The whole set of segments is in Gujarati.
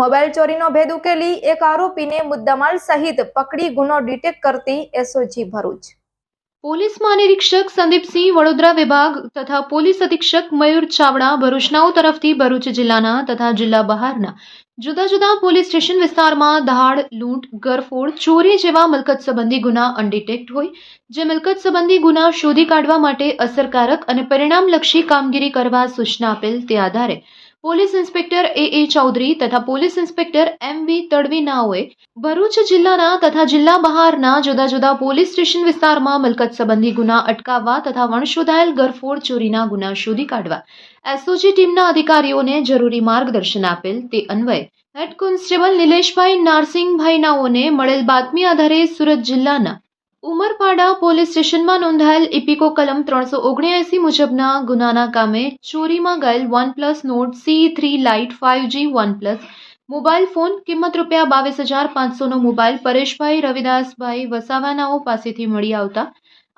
મોબાઈલ ચોરીનો ભેદ ઉકેલી એક આરોપીને મુદ્દામાલ સહિત પકડી ગુનો ડિટેક્ટ કરતી એસઓજી ભરૂચ. પોલીસ મહાનિરીક્ષક સંદીપસિંહ વડોદરા વિભાગ તથા પોલીસ અધિક્ષક મયુર ચાવડા ભરૂચનાઓ તરફથી ભરૂચ જિલ્લાના તથા જિલ્લા બહારના જુદા જુદા પોલીસ સ્ટેશન વિસ્તારમાં દહાડ લૂંટ, ગરફોડ, ચોરી જેવા મિલકત સંબંધી ગુના અનડિટેક્ટ હોય, જે મિલકત સંબંધી ગુના શોધી કાઢવા માટે અસરકારક અને પરિણામલક્ષી કામગીરી કરવા સૂચના આપેલ તે આધારે police inspector A. A. Chaudhari તથા પોલીસ ઇન્સ્પેક્ટર એમ. વી. તડવીનાઓએ ભરૂચ જિલ્લાના તથા જિલ્લા બહારના જુદા જુદા પોલીસ સ્ટેશન વિસ્તારમાં મિલકત સંબંધી ગુના અટકાવવા તથા વણશોધાયેલ ગરફોડ ચોરીના ગુના શોધી કાઢવા એસઓજી ટીમના અધિકારીઓને જરૂરી માર્ગદર્શન આપેલ તે અન્વયે હેડ કોન્સ્ટેબલ નિલેશભાઈ નારસિંહભાઈ નાઓને મળેલ બાતમી આધારે સુરત જિલ્લાના ઉમરપાડા પોલીસ સ્ટેશનમાં નોંધાયેલ ઇપિકો કલમ ત્રણસો ઓગણ્યાએંસી મુજબના ગુનાના કામે ચોરીમાં ગયેલ one plus Nord C three lite five G one plus mobile phone કિંમત રૂપિયા બાવીસ હજાર પાંચસોનો મોબાઈલ પરેશભાઈ રવિદાસભાઈ વસાવાનાઓ પાસેથી મળી આવતા.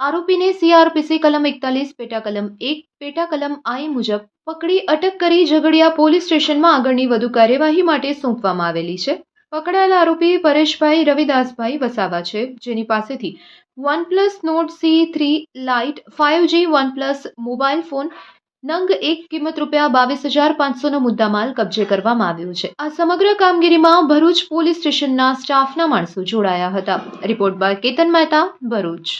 આરોપીને સીઆરપીસી કલમ એકતાલીસ, પેટા કલમ એક, પેટા કલમ આઈ મુજબ પકડી અટક કરી ઝઘડિયા પોલીસ સ્ટેશનમાં આગળની વધુ કાર્યવાહી માટે સોંપવામાં આવેલી છે. પકડાયેલા આરોપી પરેશભાઈ રવિદાસભાઈ વસાવા છે. જેની પાસેથી OnePlus Nord C three lite, five G OnePlus mobile phone, નંગ એક કિંમત રૂપિયા બાવીસ હજાર પાંચસોનો મુદ્દામાલ કબજે કરવામાં આવ્યો છે. આ સમગ્ર કામગીરીમાં ભરૂચ પોલીસ સ્ટેશનના સ્ટાફના માણસો જોડાયા હતા. Report by Ketan Mehta, Bharuch.